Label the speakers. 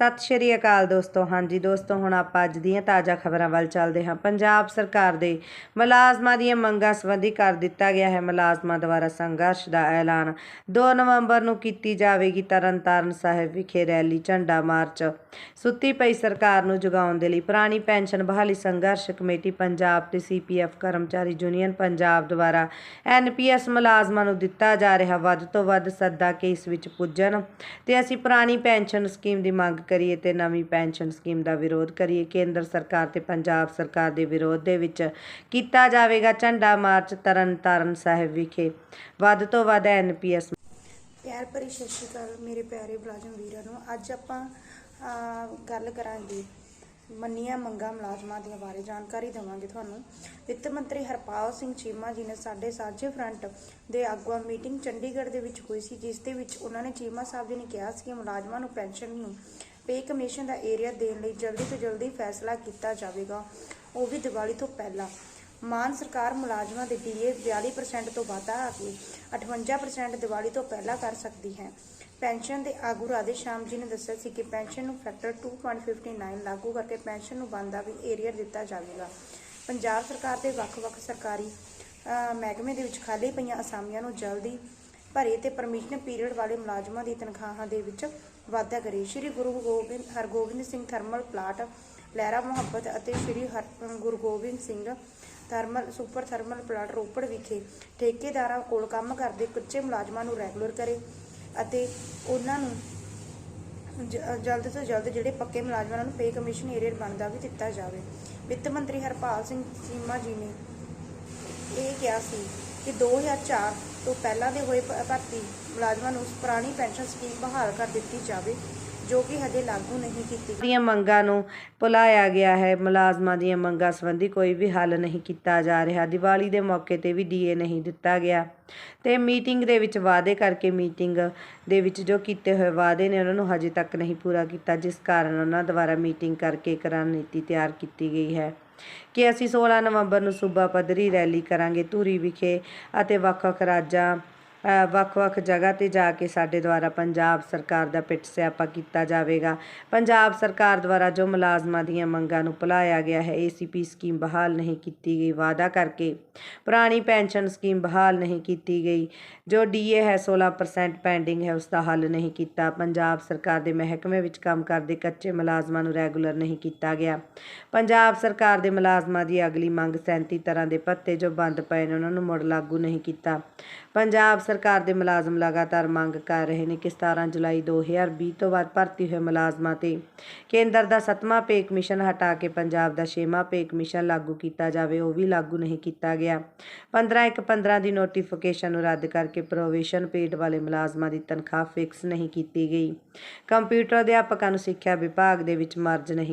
Speaker 1: ਸਤਿ ਸ਼੍ਰੀ ਅਕਾਲ ਦੋਸਤੋ। ਹਾਂਜੀ ਦੋਸਤੋ, ਹੁਣ ਆਪਾਂ ਅੱਜ ਦੀਆਂ ਤਾਜ਼ਾ ਖਬਰਾਂ ਵੱਲ ਚੱਲਦੇ ਹਾਂ। ਪੰਜਾਬ ਸਰਕਾਰ ਦੇ ਮੁਲਾਜ਼ਮਾਂ ਦੀਆਂ ਮੰਗਾਂ ਸੰਬੰਧੀ ਕਰ ਦਿੱਤਾ ਗਿਆ ਹੈ ਮੁਲਾਜ਼ਮਾਂ ਦੁਆਰਾ ਸੰਘਰਸ਼ ਦਾ ਐਲਾਨ। 2 ਨਵੰਬਰ ਨੂੰ ਕੀਤੀ ਜਾਵੇਗੀ ਤਰਨਤਾਰਨ ਸਾਹਿਬ ਵਿਖੇ ਰੈਲੀ, ਝੰਡਾ ਮਾਰਚ। ਸੁੱਤੀ ਪਈ ਸਰਕਾਰ ਨੂੰ ਜਗਾਉਣ ਦੇ ਲਈ ਪੁਰਾਣੀ ਪੈਨਸ਼ਨ ਬਹਾਲੀ ਸੰਘਰਸ਼ ਕਮੇਟੀ ਪੰਜਾਬ ਤੇ ਸੀਪੀਐਫ ਕਰਮਚਾਰੀ ਯੂਨੀਅਨ ਪੰਜਾਬ ਦੁਆਰਾ ਐਨਪੀਐਸ ਮੁਲਾਜ਼ਮਾਂ ਨੂੰ ਦਿੱਤਾ ਜਾ ਰਿਹਾ ਵੱਧ ਤੋਂ ਵੱਧ ਸੱਦਾ ਕਿ ਇਸ ਵਿੱਚ ਪੁੱਜਣ। ਤੇ ਅਸੀਂ ਪੁਰਾਣੀ ਪੈਨਸ਼ਨ ਸਕੀਮ ਦੀ ਮੰਗ ਕਰੀਏ ਤੇ ਨਵੀਂ ਪੈਨਸ਼ਨ ਸਕੀਮ ਦਾ ਵਿਰੋਧ ਕਰੀਏ, ਕੇਂਦਰ ਸਰਕਾਰ ਤੇ ਪੰਜਾਬ ਸਰਕਾਰ ਦੇ ਵਿਰੋਧ ਦੇ ਵਿੱਚ ਕੀਤਾ ਜਾਵੇਗਾ ਝੰਡਾ ਮਾਰਚ ਤਰਨਤਾਰਨ ਸਾਹਿਬ ਵਿਖੇ। ਵੱਧ ਤੋਂ ਵੱਧ ਐਨਪੀਐਸ
Speaker 2: ਪਿਆਰ ਭਰੀ ਸਤਿ ਸ਼੍ਰੀ ਅਕਾਲ ਮੇਰੇ ਪਿਆਰੇ ਮੁਲਾਜ਼ਮ ਵੀਰਾਂ ਨੂੰ। ਅੱਜ ਆਪਾਂ ਗੱਲ ਕਰਾਂਗੇ ਮੰਨੀਆਂ ਮੰਗਾਂ ਮੁਲਾਜ਼ਮਾਂ ਦੀਆਂ ਬਾਰੇ। ਜਾਣਕਾਰੀ ਦੇਵਾਂਗੇ ਤੁਹਾਨੂੰ। ਵਿੱਤ ਮੰਤਰੀ ਹਰਪਾਲ ਸਿੰਘ ਚੀਮਾ ਜੀ ਨੇ ਸਾਡੇ ਸਾਂਝੇ ਫਰੰਟ ਦੇ ਆਗੂਆਂ ਮੀਟਿੰਗ ਚੰਡੀਗੜ੍ਹ ਦੇ ਵਿੱਚ ਹੋਈ ਸੀ, ਜਿਸ ਦੇ ਵਿੱਚ ਉਹਨਾਂ ਨੇ ਚੀਮਾ ਸਾਹਿਬ ਜੀ ਨੇ ਕਿਹਾ ਸੀ ਕਿ ਮੁਲਾਜ਼ਮਾਂ ਨੂੰ ਪੈਨਸ਼ਨ ਨੂੰ ਪੇ ਕਮਿਸ਼ਨ ਦਾ ਏਰੀਆ ਦੇਣ ਲਈ ਜਲਦੀ ਤੋਂ ਜਲਦੀ ਫੈਸਲਾ ਕੀਤਾ ਜਾਵੇਗਾ। ਉਹ ਵੀ ਦੀਵਾਲੀ ਤੋਂ ਪਹਿਲਾਂ। ਮਾਨ ਸਰਕਾਰ ਮੁਲਾਜ਼ਮਾਂ ਦੇ ਡੀਏ 42% ਤੋਂ ਵਾਧਾ ਆ ਕੇ 58% ਦੀਵਾਲੀ ਤੋਂ ਪਹਿਲਾਂ ਕਰ ਸਕਦੀ ਹੈ। ਪੈਨਸ਼ਨ ਦੇ ਆਗੂ ਰਾਧੇ ਸ਼ਾਮ ਜੀ ਨੇ ਦੱਸਿਆ ਸੀ ਕਿ ਪੈਨਸ਼ਨ ਨੂੰ ਫੈਕਟਰ 2.59 ਲਾਗੂ ਕਰਕੇ ਪੈਨਸ਼ਨ ਨੂੰ ਬੰਦਾ ਵੀ ਏਰੀਅਰ ਦਿੱਤਾ ਜਾਵੇਗਾ। ਪੰਜਾਬ ਸਰਕਾਰ ਦੇ ਵੱਖ-ਵੱਖ ਸਰਕਾਰੀ ਮਹਿਕਮੇ ਦੇ ਵਿੱਚ ਖਾਲੀ ਪਈਆਂ ਅਸਾਮੀਆਂ ਨੂੰ ਜਲਦੀ ਭਰੇ ਤੇ ਪਰਮਿਸ਼ਨ ਪੀਰੀਅਡ ਵਾਲੇ ਮੁਲਾਜ਼ਮਾਂ ਦੀ ਤਨਖਾਹਾਂ ਦੇ ਵਿੱਚ ਵਾਧਾ ਕਰੇ। ਸ਼੍ਰੀ ਗੁਰੂ ਗੋਬਿੰਦ, ਹਰਗੋਬਿੰਦ ਸਿੰਘ ਥਰਮਲ ਪਲਾਟ, ਲਹਿਰਾ ਮੁਹੱਬਤ ਅਤੇ Shri Har Guru Gobind Singh thermal, super thermal plant Ropar ਵਿਖੇ ਠੇਕੇਦਾਰਾਂ ਕੋਲ ਕੰਮ ਕਰਦੇ ਕੱਚੇ ਮੁਲਾਜ਼ਮਾਂ ਨੂੰ ਰੈਗੂਲਰ ਕਰੇ ਅਤੇ ਉਹਨਾਂ ਨੂੰ ਜਲਦ ਤੋਂ ਜਲਦ ਜਿਹੜੇ ਪੱਕੇ ਮੁਲਾਜ਼ਮਾਂ ਨੂੰ ਪੇ ਕਮਿਸ਼ਨ ਏਰੀਅਰ ਬਣਦਾ ਵੀ ਦਿੱਤਾ ਜਾਵੇ। ਵਿੱਤ ਮੰਤਰੀ ਹਰਪਾਲ ਸਿੰਘ ਚੀਮਾ ਜੀ ਨੇ ਇਹ ਕਿਹਾ ਸੀ ਕਿ 2004 ਤੋਂ ਪਹਿਲਾਂ ਦੇ ਹੋਏ ਭਰਤੀ ਮੁਲਾਜ਼ਮਾਂ ਨੂੰ ਪੁਰਾਣੀ ਪੈਨਸ਼ਨ ਸਕੀਮ ਬਹਾਲ ਕਰ ਦਿੱਤੀ ਜਾਵੇ, ਜੋ ਕਿ ਹਜੇ ਲਾਗੂ ਨਹੀਂ ਕੀਤੀ
Speaker 1: ਦੀਆਂ ਮੰਗਾਂ ਨੂੰ ਭੁਲਾਇਆ ਗਿਆ ਹੈ। ਮੁਲਾਜ਼ਮਾਂ ਦੀਆਂ ਮੰਗਾਂ ਸੰਬੰਧੀ ਕੋਈ ਵੀ ਹੱਲ ਨਹੀਂ ਕੀਤਾ ਜਾ ਰਿਹਾ। ਦੀਵਾਲੀ ਦੇ ਮੌਕੇ ਤੇ ਵੀ ਡੀਏ ਨਹੀਂ ਦਿੱਤਾ ਗਿਆ। ਤੇ ਮੀਟਿੰਗ ਦੇ ਵਿੱਚ ਵਾਅਦੇ ਕਰਕੇ ਮੀਟਿੰਗ ਦੇ ਵਿੱਚ ਜੋ ਕੀਤੇ ਹੋਏ ਵਾਅਦੇ ਨੇ, ਉਹਨਾਂ ਨੂੰ ਹਜੇ ਤੱਕ ਨਹੀਂ ਪੂਰਾ ਕੀਤਾ, ਜਿਸ ਕਾਰਨ ਉਹਨਾਂ ਦੁਆਰਾ ਮੀਟਿੰਗ ਕਰਕੇ ਇੱਕ ਰਣਨੀਤੀ ਤਿਆਰ ਕੀਤੀ ਗਈ ਹੈ। ਕਿ ਅਸੀਂ 16 ਨਵੰਬਰ ਨੂੰ ਸੂਬਾ ਪੱਧਰੀ ਰੈਲੀ ਕਰਾਂਗੇ ਧੂਰੀ ਵਿਖੇ ਅਤੇ ਵੱਖ-ਵੱਖ ਰਾਜਾਂ ਵੱਖ-ਵੱਖ ਜਗ੍ਹਾ ਤੇ ਜਾ ਕੇ ਸਾਡੇ ਦੁਆਰਾ ਪੰਜਾਬ ਸਰਕਾਰ ਦਾ ਪਿੱਟ ਸਿਆਪਾ ਕੀਤਾ ਜਾਵੇਗਾ। ਪੰਜਾਬ ਸਰਕਾਰ ਦੁਆਰਾ ਜੋ ਮੁਲਾਜ਼ਮਾਂ ਦੀਆਂ ਮੰਗਾਂ ਨੂੰ ਭੁਲਾਇਆ ਗਿਆ ਹੈ ਏਸੀਪੀ ਸਕੀਮ ਬਹਾਲ ਨਹੀਂ ਕੀਤੀ ਗਈ, ਵਾਅਦਾ ਕਰਕੇ ਪੁਰਾਣੀ ਪੈਨਸ਼ਨ ਸਕੀਮ ਬਹਾਲ ਨਹੀਂ ਕੀਤੀ ਗਈ। ਜੋ ਡੀਏ ਹੈ 16% ਪੈਂਡਿੰਗ ਹੈ ਉਸ ਦਾ ਹੱਲ ਨਹੀਂ ਕੀਤਾ। ਪੰਜਾਬ ਸਰਕਾਰ ਦੇ ਮਹਿਕਮੇ ਵਿੱਚ ਕੰਮ ਕਰਦੇ ਕੱਚੇ ਮੁਲਾਜ਼ਮਾਂ ਨੂੰ ਰੈਗੂਲਰ ਨਹੀਂ ਕੀਤਾ ਗਿਆ। ਪੰਜਾਬ ਸਰਕਾਰ ਦੇ ਮੁਲਾਜ਼ਮਾਂ ਦੀ ਅਗਲੀ ਮੰਗ 37 ਤਰ੍ਹਾਂ ਦੇ ਪੱਤੇ ਜੋ ਬੰਦ ਪਏ ਨੇ, ਉਹਨਾਂ ਨੂੰ ਮੁੜ ਲਾਗੂ ਨਹੀਂ ਕੀਤਾ। ਪੰਜਾਬ ਸਰਕਾਰ ਦੇ ਮੁਲਾਜ਼ਮ ਲਗਾਤਾਰ ਮੰਗ ਕਰ ਰਹੇ ਨੇ ਕਿ 17 ਜੁਲਾਈ 2020 ਤੋਂ ਬਾਅਦ ਭਰਤੀ ਹੋਏ ਮੁਲਾਜ਼ਮਾਂ ਤੇ ਕੇਂਦਰ ਦਾ ਸੱਤਵਾਂ ਪੇ ਕਮਿਸ਼ਨ ਹਟਾ ਕੇ ਪੰਜਾਬ ਦਾ ਛੇਵਾਂ ਪੇ ਕਮਿਸ਼ਨ ਲਾਗੂ ਕੀਤਾ ਜਾਵੇ, ਉਹ ਵੀ ਲਾਗੂ ਨਹੀਂ ਕੀਤਾ ਗਿਆ। 15 ਇੱਕ 15 ਦੀ ਨੋਟੀਫਿਕੇਸ਼ਨ ਨੂੰ ਰੱਦ ਕਰਕੇ ਪ੍ਰੋਵੇਸ਼ਨ ਪੇਡ ਵਾਲੇ ਮੁਲਾਜ਼ਮਾਂ ਦੀ ਤਨਖਾਹ ਫਿਕਸ ਨਹੀਂ ਕੀਤੀ ਗਈ। ਕੰਪਿਊਟਰ ਅਧਿਆਪਕਾਂ ਨੂੰ ਸਿੱਖਿਆ ਵਿਭਾਗ ਦੇ ਵਿੱਚ ਮਰਜ ਨਹੀਂ